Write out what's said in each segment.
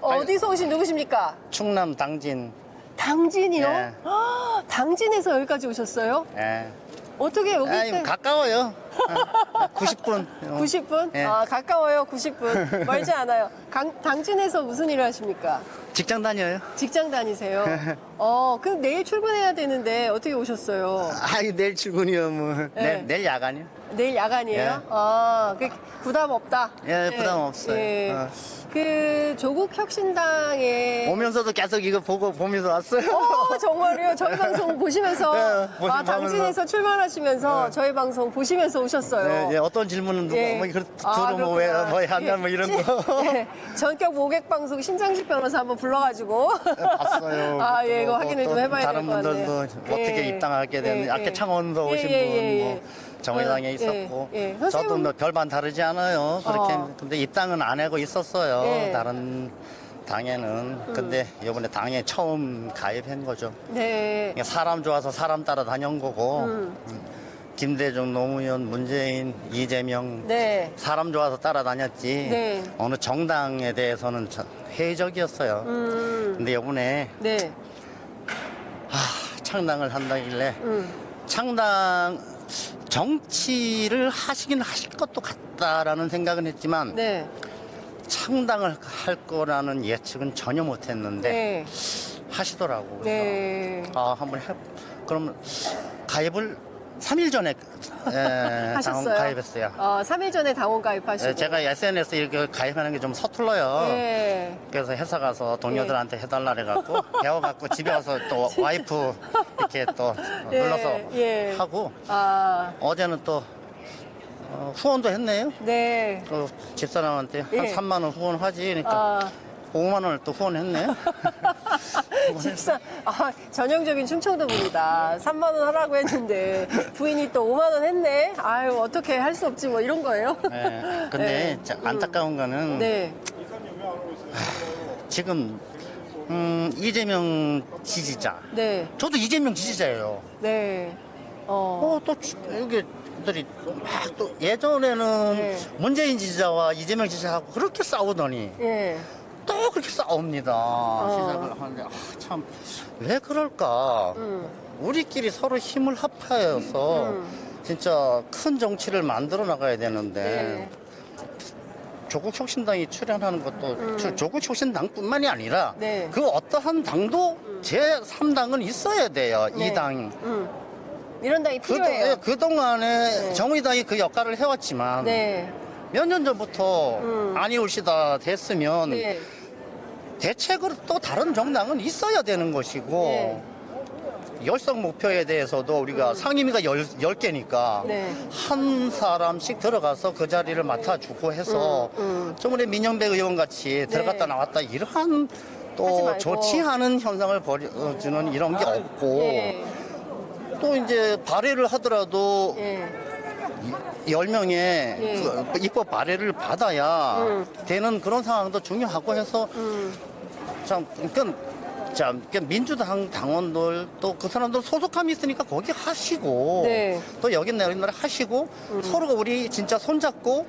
어디서 오신 누구십니까? 충남 당진. 당진이요? 예. 아, 당진에서 여기까지 오셨어요? 예. 어떻게 여기 아, 때 가까워요. 90분. 90분? 예. 아, 가까워요, 90분. 멀지 않아요. 강- 당진에서 무슨 일을 하십니까? 직장 다녀요. 직장 다니세요? 어, 그럼 내일 출근해야 되는데 어떻게 오셨어요? 아, 내일 출근이요, 뭐. 예. 내일, 내일 야간이요. 내일 야간이에요? 예. 아, 그 부담 없다? 예, 부담 없어요. 예. 어. 그 조국 혁신당에 오면서도 계속 이거 보고 보면서 왔어요. 어, 정말요? 저희 방송 보시면서 예, 보시- 아, 당진에서 출마하시면서 예. 저희 방송 보시면서 오셨어요. 네, 예, 어떤 질문은 누가 예. 뭐 이걸 아, 들어 뭐왜 그렇구나. 뭐 한다 뭐 예. 이런 시- 거 예. 전격 모객 방송 신장식 변호사 한번 불러가지고 봤어요. 아, 예, 이거 또 확인을 또 좀 해봐야 다른 될것 같네요. 분들도 어떻게 예. 입당하게 됐는지 예, 아까 예. 창원도 예, 오신 예, 분, 예, 뭐 정의당에 예, 있었고 예. 저도 선생님은- 뭐 별반 다르지 않아요. 그렇게 어. 근데 입당은 안 하고 있었어요. 예. 다른 당에는 근데 이번에 당에 처음 가입한 거죠. 네. 그러니까 사람 좋아서 사람 따라 다녀온 거고 음. 음. 김대중, 노무현, 문재인, 이재명 네. 사람 좋아서 따라다녔지 네. 어느 정당에 대해서는 저- 회의적이었어요. 음. 근데 이번에 네. 창당을 한다길래 음. 창당 정치를 하시긴 하실 것도 같다라는 생각은 했지만 네. 창당을 할 거라는 예측은 전혀 못했는데 네. 하시더라고. 네. 아 한번 해. 그러면 가입을 3일 전에 예, 당원 하셨어요? 가입했어요. 어, 3일 전에 당원 가입하시고. 예, 제가 SNS 이렇게 가입하는 게 좀 서툴러요. 네. 그래서 회사 가서 동료들한테 해달라 그래갖고 배워갖고 집에 와서 또 와이프 이렇게 또 예, 눌러서 예. 하고 아, 어제는 또 어, 후원도 했네요. 네. 그 집사람한테 한 예. 3만 원 후원하지. 그러니까 아, 5만 원을 또 후원했네. 집사, 아, 전형적인 충청도입니다. 3만원 하라고 했는데, 부인이 또 5만원 했네? 아유, 어떻게 할 수 없지, 뭐, 이런 거예요? 네. 근데 네. 안타까운 거는 네. 지금 음, 이재명 지지자. 네. 저도 이재명 지지자예요. 네. 어. 어, 또 주- 여기 들이 막 또 예전에는 네. 문재인 지지자와 이재명 지지자하고 그렇게 싸우더니 예. 또 그렇게 싸웁니다. 시작을 하는데 아, 참 왜 그럴까? 음. 우리끼리 서로 힘을 합하여서 음. 진짜 큰 정치를 만들어 나가야 되는데 네. 조국 혁신당이 출연하는 것도 저- 조국 혁신당뿐만이 아니라 음. 네. 그 어떠한 당도 제 3당은 있어야 돼요. 네. 이 당. 음. 이런 당이 그, 필요해요. 그동안에 네. 정의당이 그 역할을 해왔지만 네. 몇년 전부터 음. 아니올시다 됐으면 네. 대책으로 또 다른 정당은 있어야 되는 것이고 네. 열성 목표에 대해서도 우리가 상임위가 열, 열 개니까 네. 한 사람씩 들어가서 그 자리를 맡아주고 해서 음, 음. 저번에 민영배 의원 같이 들어갔다 나왔다 이러한 또. 좋지 않은 현상을 벌여주는 이런 게 없고 예. 또 이제 발의를 하더라도 예. 열명의 예. 그 입법 발의를 받아야 음. 되는 그런 상황도 중요하고 해서 음. 참, 그러니까, 참, 그러니까 민주당 당원들 또 그 사람들 소속감이 있으니까 거기 하시고 네. 음. 또 여기 노래 하시고 서로가 우리 진짜 손잡고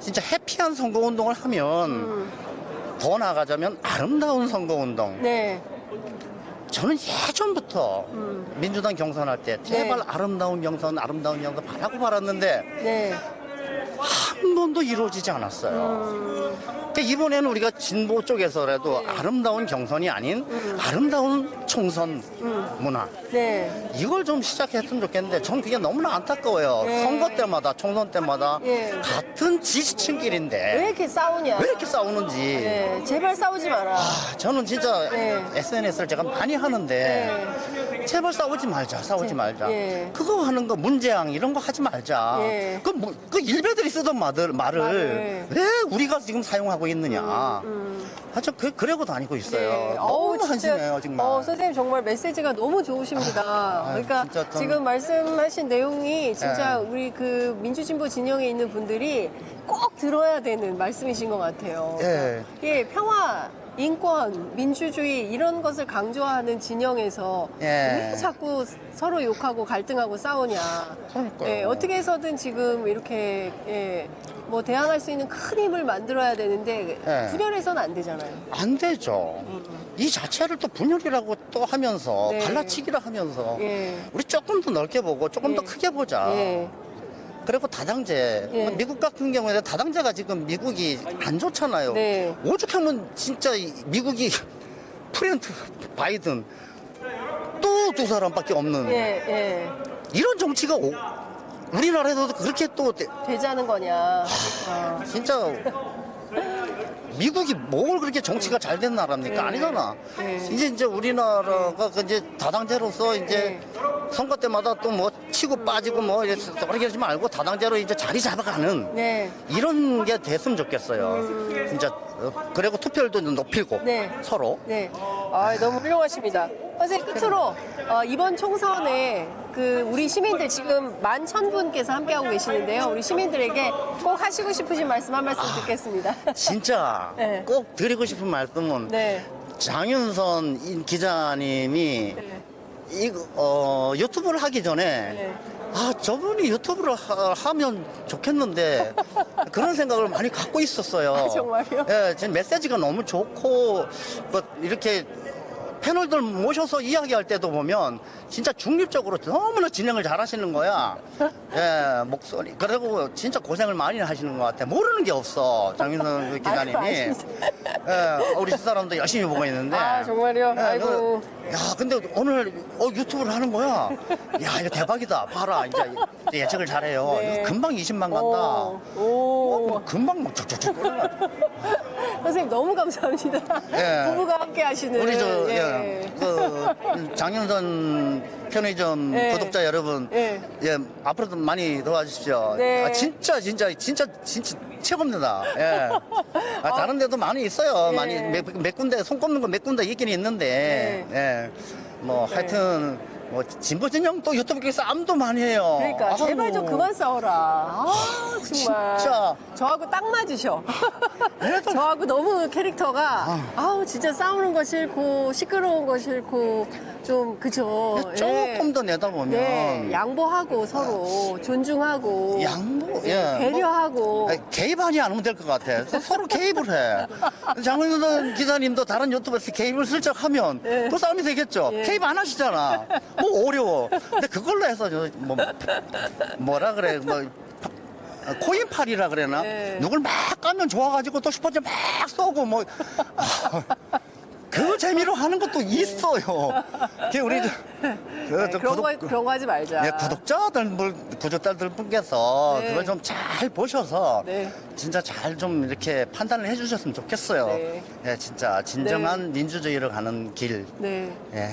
진짜 해피한 선거 운동을 하면 음. 더 나아가자면 아름다운 선거 운동. 네. 저는 예전부터 음. 민주당 경선할 때 제발 네. 아름다운 경선, 아름다운 경선 바라고 말았는데 네. 한 번도 이루어지지 않았어요. 음. 이번에는 우리가 진보 쪽에서라도 아름다운 경선이 아닌 아름다운 총선 문화 네. 이걸 좀 시작했으면 좋겠는데 전 그게 너무나 안타까워요. 네. 선거 때마다 총선 때마다 예. 같은 왜 지지층끼리인데 이렇게 싸우냐? 왜 이렇게 싸우는지 네. 제발 싸우지 마라. 아, 저는 진짜 네. SNS를 제가 많이 하는데 제발 싸우지 말자, 싸우지 네. 말자. 예. 그거 하는 거 문재앙 이런 거 하지 말자. 예. 그, 뭐, 그 일베들이 쓰던 말을, 말을 말을. 왜 우리가 지금 사용하고 있느냐. 음. 아, 저 그, 그러고 다니고 있어요. 네. 너무 어우, 진짜, 한심해요, 정말. 어, 선생님 정말 메시지가 너무 좋으십니다. 아, 그러니까 진짜 좀- 지금 말씀하신 내용이 진짜 네. 우리 그 민주진보 진영에 있는 분들이 꼭 들어야 되는 말씀이신 것 같아요. 예. 예, 평화, 인권, 민주주의 이런 것을 강조하는 진영에서 예. 왜 자꾸 서로 욕하고 갈등하고 싸우냐. 그러니까요. 예, 어떻게 해서든 지금 이렇게 예, 뭐 대항할 수 있는 큰 힘을 만들어야 되는데 네. 분열해서는 안 되잖아요. 안 되죠. 이 자체를 또 분열이라고 또 하면서 네. 갈라치기라 하면서 예. 우리 조금 더 넓게 보고 조금 더 예. 크게 보자. 예. 그리고 다당제 예. 미국 같은 경우에는 다당제가 지금 미국이 안 좋잖아요. 네. 오죽하면 진짜 이 미국이 프렌트 바이든 또 두 사람밖에 없는 예, 예. 이런 정치가 오- 우리나라에서도 그렇게 또 돼- 되자는 거냐. 아, 진짜 미국이 뭘 그렇게 정치가 잘 된 나라입니까? 네. 아니잖아. 네. 이제 이제 우리나라가 그 이제 다당제로서 이제 네. 선거 때마다 또 뭐 치고 빠지고 뭐 이렇게 그러지 말고 다당제로 이제 자리 잡아가는 네. 이런 게 됐으면 좋겠어요. 진짜 어, 그리고 투표율도 좀 높이고 네. 서로 네. 아, 너무 훌륭하십니다. 선생님, 끝으로, 어, 이번 총선에 그 우리 시민들 지금 만 천 분께서 함께하고 계시는데요. 우리 시민들에게 꼭 하시고 싶으신 말씀 한 말씀 듣겠습니다. 진짜 네. 꼭 드리고 싶은 말씀은 네. 장윤선 이 기자님이 네. 이 어, 유튜브를 하기 전에 네. 아 저분이 유튜브를 하, 면 좋겠는데 그런 생각을 많이 갖고 있었어요. 아, 정말요? 예, 지금 메시지가 너무 좋고 뭐 이렇게 패널들 모셔서 이야기할 때도 보면 진짜 중립적으로 너무나 진행을 잘 하시는 거야. 예, 목소리. 그리고 진짜 고생을 많이 하시는 것 같아. 모르는 게 없어 장윤선 그 기자님이. 아이고, 예, 우리 집사람도 열심히 보고 있는데. 아, 정말요? 예, 아이고. 그- 야, 근데 오늘 어, 유튜브를 하는 거야. 야, 이거 대박이다. 봐라. 이제 예측을 잘해요. 네. 이거 금방 20만 간다. 오, 어, 오. 뭐 금방 막 쭉쭉쭉 올라가. 선생님, 너무 감사합니다. 예. 부부가 함께 하시는. 우리 저, 예. 예, 그, 장윤선 편의점 예. 구독자 여러분, 예. 예, 앞으로도 많이 도와주십시오. 네. 아, 진짜, 진짜, 진짜, 진짜 최고입니다. 예. 아, 다른 데도 많이 있어요. 예. 많이, 몇, 몇 군데, 손 꼽는 거 몇 군데 있긴 있는데, 예. 뭐, 하여튼, 뭐, 진보 진영 또 유튜브에서 싸움도 많이 해요. 그러니까 제발 좀 아우. 그만 싸워라. 아 정말. 진짜. 저하고 딱 맞으셔. 저하고 너무 캐릭터가 아우 진짜 싸우는 거 싫고 시끄러운 거 싫고 좀 그죠. 조금 더 내다보면. 네, 양보하고 서로 존중하고 양보, 예. 배려하고 아니, 개입하지 않으면 될 것 같아. 서- 서로 개입을 해. 장훈선 기자님도 다른 유튜브에서 개입을 슬쩍 하면 예. 또 싸움이 되겠죠. 예. 개입 안 하시잖아. 뭐 어려워. 근데 그걸로 해서 저 뭐, 뭐라 그래. 뭐, 파- 코인팔이라 그래나? 예. 누굴 막 까면 좋아가지고 또 슈퍼챗 막 쏘고 뭐. 아, 그 재미로 하는 것도 있어요. 그 우리 저, 그, 네, 저 그런 구독- 거 그런 거 하지 말자. 예, 구독자들, 분, 구독자들 분께서 네. 그걸 좀 잘 보셔서 네. 진짜 잘 좀 이렇게 판단을 해주셨으면 좋겠어요. 네. 예, 진짜 진정한 민주주의로 가는 길. 네. 예.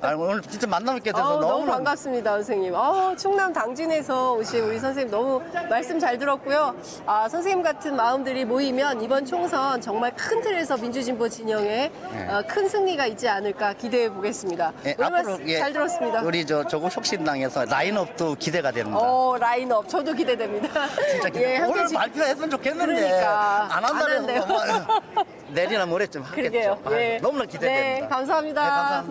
아, 오늘 진짜 만나뵙게 돼서 아우, 너무 너무 반갑습니다, 선생님. 아, 충남 당진에서 오신 우리 선생님 너무 말씀 잘 들었고요. 아, 선생님 같은 마음들이 모이면 이번 총선 정말 큰 틀에서 민주진보 진영에 네. 어, 큰 승리가 있지 않을까 기대해 보겠습니다. 예, 오늘 앞으로 말씀 예, 잘 들었습니다. 우리 저 조국 혁신당에서 라인업도 기대가 됩니다. 어, 라인업 저도 기대됩니다. 진짜 기대. 예, 함께 오늘 지- 발표했으면 좋겠 는데 그러니까. 안안 한다는 한대요. 거 뭐, 내리나 모레쯤 하겠죠. 그러게요. 아, 예. 너무나 기대됩니다. 네, 감사합니다. 네, 감사합니다.